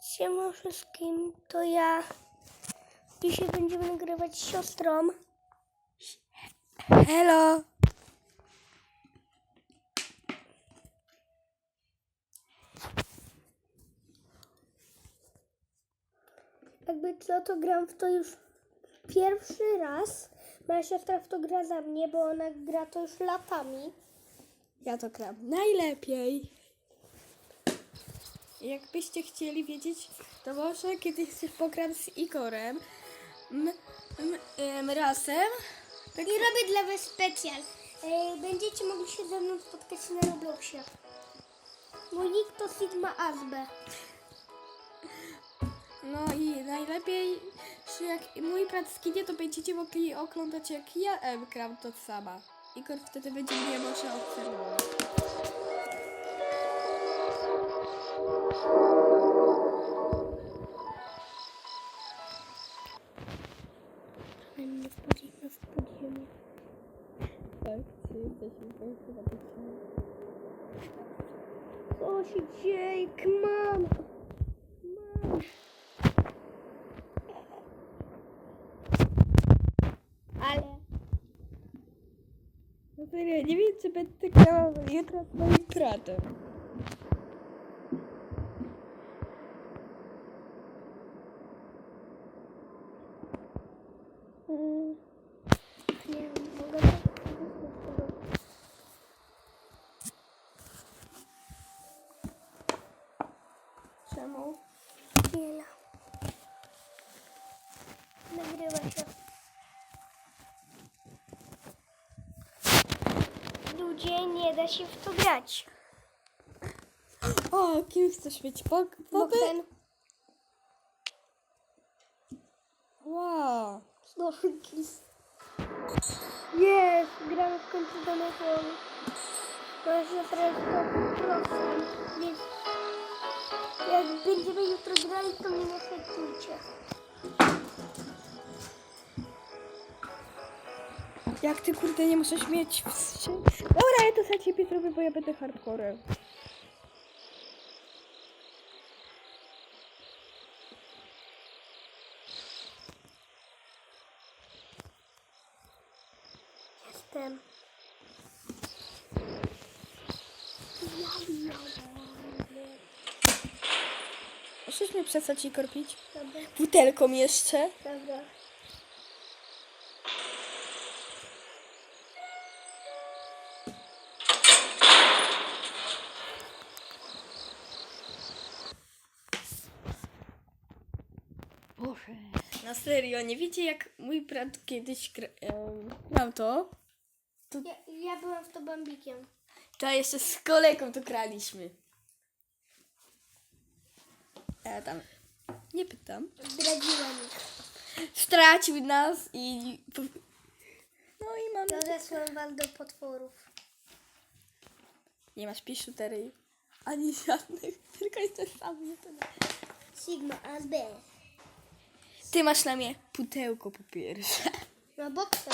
Siema wszystkim, to ja. Dzisiaj będziemy nagrywać z siostrą. Hello! Jakby co, to gram w to już pierwszy raz. Moja siostra w to gra za mnie, bo ona gra to już latami. Ja to gram najlepiej. Jakbyście chcieli wiedzieć, to może kiedyś pogram z Igorem m, m, em, razem. I robię dla was specjal. E, Będziecie mogli się ze mną spotkać na Robloxie. Mój nick to Sigma Azbe. No i najlepiej, że jak mój brat skinie, to będziecie mogli oglądać jak ja em, gram to sama. Igor wtedy będzie mnie może obserwować. Nie wchodzimy w podziemie. Tak, czy jesteśmy na podziemie? Co się dzieje? Mam! Mam! Ale... No serio, nie wiem, czy będę grała jutro z moim bratem. Mm, nie wiem, mogę to... Czemu? Chwila. Nagrywa się. Ludzie, nie da się w to grać. O, kim chcesz być? Bog, Bogdan, Wow. znowu kiss. Jest, gramy w końcu do telefonu. Siostra jest to prosem, więc jak będziemy jutro grali, to mnie nie hejtujcie. Jak ty kurde nie możesz mieć wstrzym... Dobra, ja to za ciebie zrobię, bo ja będę hardcorem. Jestem. Możesz mnie przestać i korpić? Dobra, Butelką jeszcze? dobra. Na serio, nie wiecie jak mój brat kiedyś gra... em, grał to? Ja, ja byłam w to bambikiem. To jeszcze z kolegą to graliśmy. Ja tam nie pytam. Zdradziłam ich. Stracił nas i... No i mamy... Rozesłam was do potworów. Nie masz piszutery ani żadnych, tylko jesteś sam. Sigma ASB. Ty masz na mnie pudełko po pierwsze. Na bokser.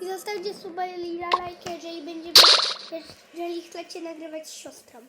I zostawcie suba i lajkę, jeżeli będziemy, jeżeli chcecie nagrywać z siostrą.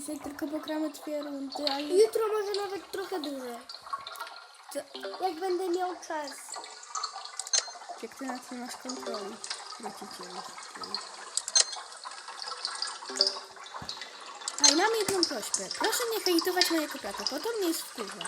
Dzisiaj tylko pogramy dwie rundy, a ju- Jutro może nawet trochę dłużej. to- Jak będę miał czas. jak ty nad tym masz kontroli. Rodzicieli. A i mam jedną prośbę. Proszę nie hejtować mojego brata, bo to mnie jest wkurza.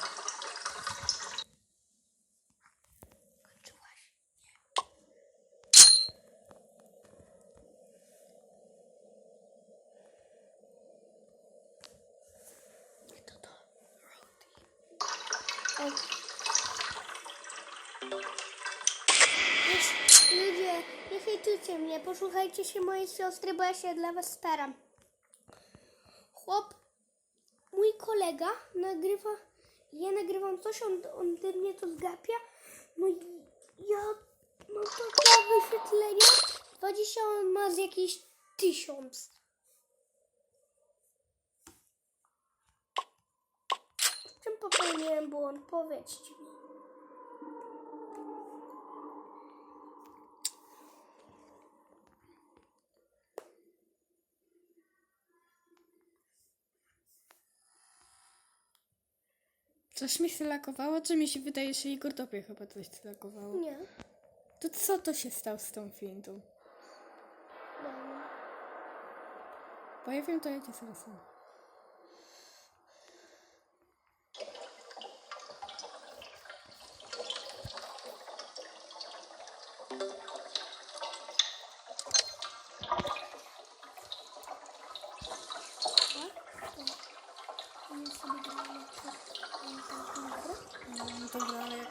Ludzie, nie hejtujcie mnie, posłuchajcie się mojej siostry, bo ja się dla was staram. Chłop, mój kolega nagrywa, ja nagrywam coś, on, on ty mnie to zgapia, no ja mam takie wyświetlenia, 20, on ma z jakiś tysiąc. W czym popełniłem błąd? Powiedzcie mi. Coś mi sylakowało, czy mi się wydaje, że Igor tobie chyba coś sylakowało? Nie. To co to się stało z tą fintą? Dobra. Bo ja wiem, to ja cię zaraz mam. Nie sobie gramy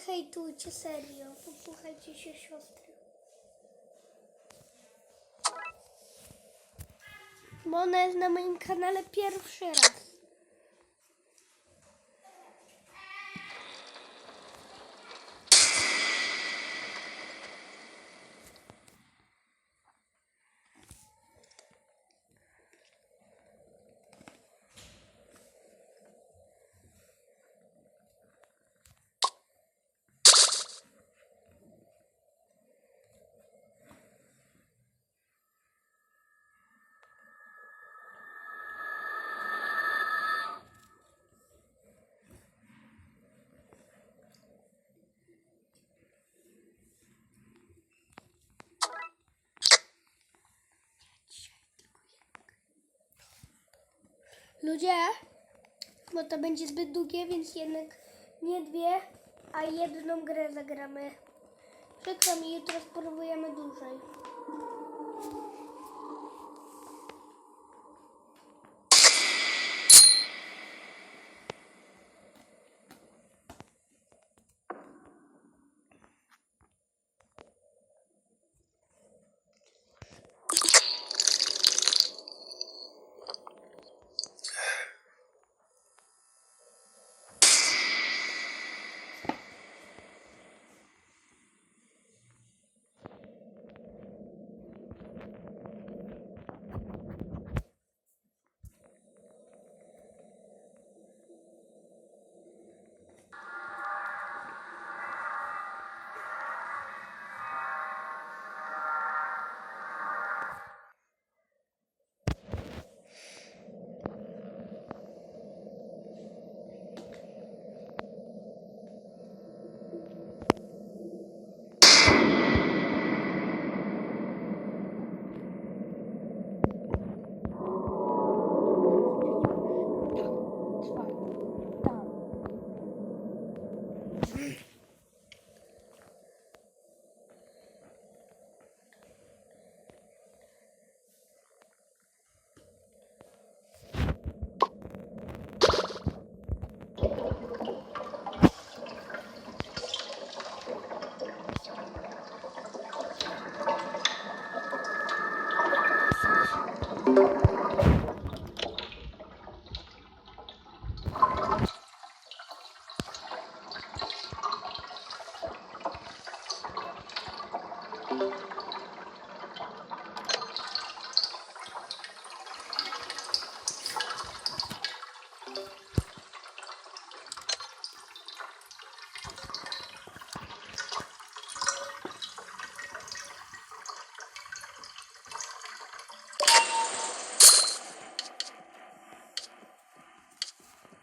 Nie hejtujcie, serio. Posłuchajcie się siostry. Bo ona jest na moim kanale pierwszy raz. Ludzie, bo to będzie zbyt długie, więc jednak nie dwie, a jedną grę zagramy. Przykro mi, jutro spróbujemy dłużej.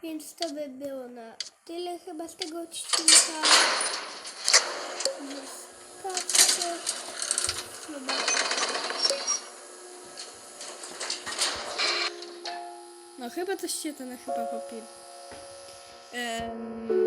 Więc to by było na tyle chyba z tego odcinka. Zostawcie. Chyba. No chyba coś się ten chyba popił. Um...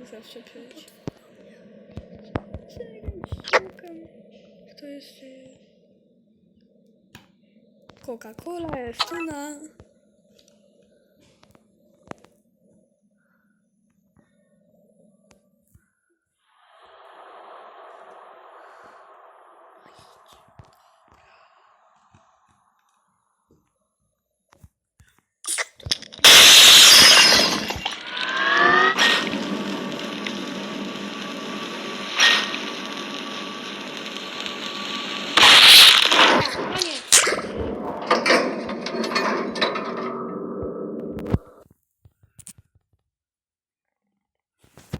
musi zawsze przyjść? Szukam. Kto jeszcze jest? Coca-Cola jest na.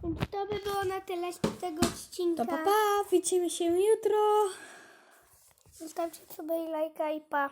Więc to by było na tyle z tego odcinka. To pa, pa, widzimy się jutro. Zostawcie sobie lajka i pa.